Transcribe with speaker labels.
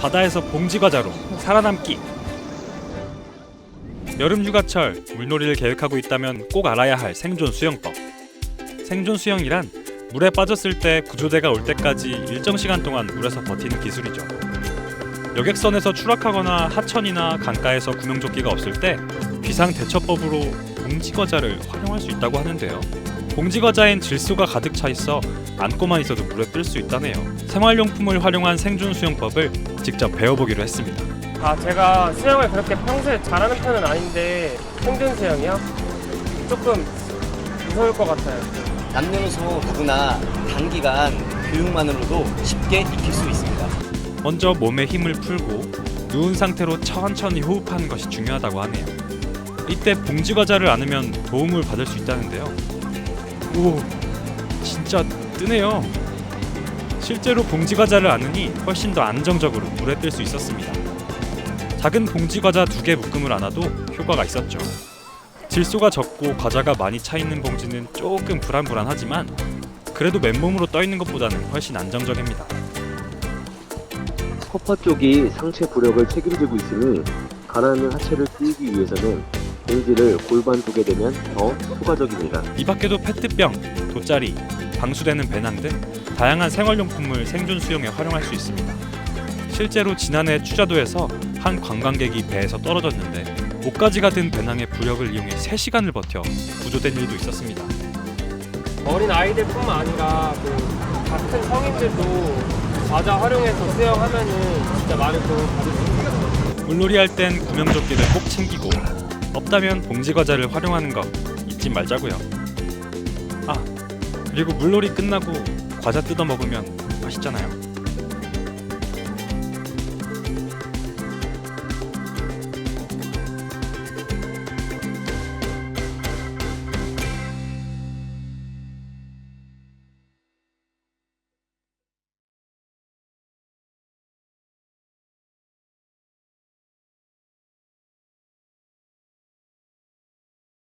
Speaker 1: 바다에서 봉지 과자로 살아남기. 여름 휴가철 물놀이를 계획하고 있다면 꼭 알아야 할 생존 수영법. 생존 수영이란 물에 빠졌을 때 구조대가 올 때까지 일정 시간 동안 물에서 버티는 기술이죠. 여객선에서 추락하거나 하천이나 강가에서 구명조끼가 없을 때 비상 대처법으로 봉지 과자를 활용할 수 있다고 하는데요. 봉지 과자엔 질소가 가득 차 있어 안고만 있어도 물에 뜰 수 있다네요. 생활용품을 활용한 생존 수영법을 직접 배워보기로 했습니다.
Speaker 2: 아 제가 수영을 그렇게 평소에 잘하는 편은 아닌데 생존 수영이요? 조금 무서울 것 같아요.
Speaker 3: 남녀노소 누구나 단기간 교육만으로도 쉽게 익힐 수 있습니다.
Speaker 1: 먼저 몸에 힘을 풀고 누운 상태로 천천히 호흡하는 것이 중요하다고 하네요. 이때 봉지 과자를 안으면 도움을 받을 수 있다는데요. 오, 진짜 뜨네요. 실제로 봉지 과자를 안으니 훨씬 더 안정적으로 물에 뜰 수 있었습니다. 작은 봉지 과자 두 개 묶음을 안아도 효과가 있었죠. 질소가 적고 과자가 많이 차 있는 봉지는 조금 불안불안하지만 그래도 맨몸으로 떠 있는 것보다는 훨씬 안정적입니다.
Speaker 4: 허파 쪽이 상체 부력을 책임지고 있으니 가라앉는 하체를 띄우기 위해서는 봉지를 골반 두게 되면 더 효과적입니다.
Speaker 1: 이 밖에도 페트병, 돗자리, 방수되는 배낭 등 다양한 생활용품을 생존 수영에 활용할 수 있습니다. 실제로 지난해 추자도에서 한 관광객이 배에서 떨어졌는데 목까지가 든 배낭의 부력을 이용해 3시간을 버텨 구조된 일도 있었습니다.
Speaker 2: 어린 아이들뿐만 아니라 그 같은 성인들도 과자 활용해서 수영하면은 진짜 많은 도움 받을 수 있어요.
Speaker 1: 물놀이 할 땐 구명조끼를 꼭 챙기고 없다면 봉지 과자를 활용하는 거 잊지 말자고요. 아 그리고 물놀이 끝나고 과자 뜯어 먹으면 맛있잖아요.